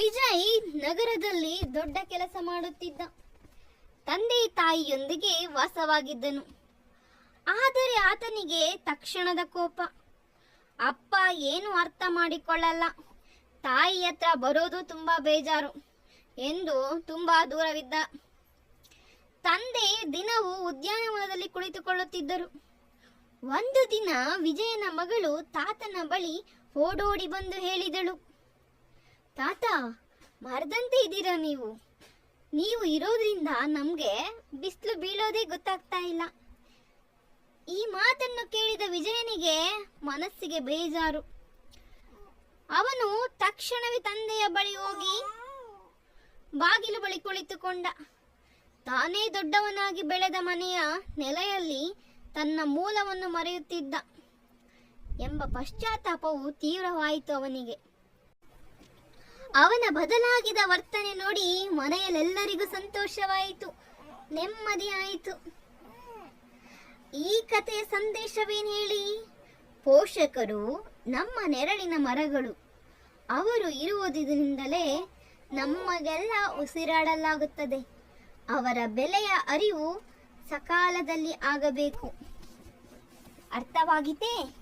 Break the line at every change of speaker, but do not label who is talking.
ವಿಜಯ್ ನಗರದಲ್ಲಿ ದೊಡ್ಡ ಕೆಲಸ ಮಾಡುತ್ತಿದ್ದ. ತಂದೆ ತಾಯಿಯೊಂದಿಗೆ ವಾಸವಾಗಿದ್ದನು. ಆದರೆ ಆತನಿಗೆ ತಕ್ಷಣದ ಕೋಪ. ಅಪ್ಪ ಏನು ಅರ್ಥ ಮಾಡಿಕೊಳ್ಳಲ್ಲ. ತಾಯಿ ಹತ್ರ ಬರೋದು ತುಂಬಾ ಬೇಜಾರು ಎಂದು ತುಂಬಾ ದೂರವಿದ್ದ. ತಂದೆ ದಿನವೂ ಉದ್ಯಾನವನದಲ್ಲಿ ಕುಳಿತುಕೊಳ್ಳುತ್ತಿದ್ದರು. ಒಂದು ದಿನ ವಿಜಯನ ಮಗಳು ತಾತನ ಬಳಿ ಓಡೋಡಿ ಬಂದು ಹೇಳಿದಳು. ತಾತ ಮರದಂತೆ ಇದ್ದೀರಾ ನೀವು? ನೀವು ಇರೋದ್ರಿಂದ ನಮಗೆ ಬಿಸಿಲು ಬೀಳೋದೇ ಗೊತ್ತಾಗ್ತಾ ಇಲ್ಲ. ಈ ಮಾತನ್ನು ಕೇಳಿದ ವಿಜಯನಿಗೆ ಮನಸ್ಸಿಗೆ ಬೇಜಾರು. ಅವನು ತಕ್ಷಣವೇ ತಂದೆಯ ಬಳಿ ಹೋಗಿ ಬಾಗಿಲು ಬಳಿ ಕುಳಿತುಕೊಂಡ. ತಾನೇ ದೊಡ್ಡವನಾಗಿ ಬೆಳೆದ ಮನೆಯ ನೆಲೆಯಲ್ಲಿ ತನ್ನ ಮೂಲವನ್ನು ಮರೆಯುತ್ತಿದ್ದ. ಎಂಬ ಪಶ್ಚಾತ್ತಾಪವು ತೀವ್ರವಾಯಿತು ಅವನಿಗೆ. ಅವನ ಬದಲಾಗಿದ ವರ್ತನೆ ನೋಡಿ ಮನೆಯಲ್ಲೆಲ್ಲರಿಗೂ ಸಂತೋಷವಾಯಿತು. ನೆಮ್ಮದಿ ಆಯಿತು. ಈ ಕಥೆಯ ಸಂದೇಶವೇನು ಹೇಳಿ? ಪೋಷಕರು ನಮ್ಮ ನೆರಳಿನ ಮರಗಳು. ಅವರು ಇರುವುದರಿಂದಲೇ ನಮಗೆಲ್ಲ ಉಸಿರಾಡಲಾಗುತ್ತದೆ. ಅವರ ಬೆಲೆಯ ಅರಿವು ಸಕಾಲದಲ್ಲಿ ಆಗಬೇಕು. ಅರ್ಥವಾಗಿತ್ತೇ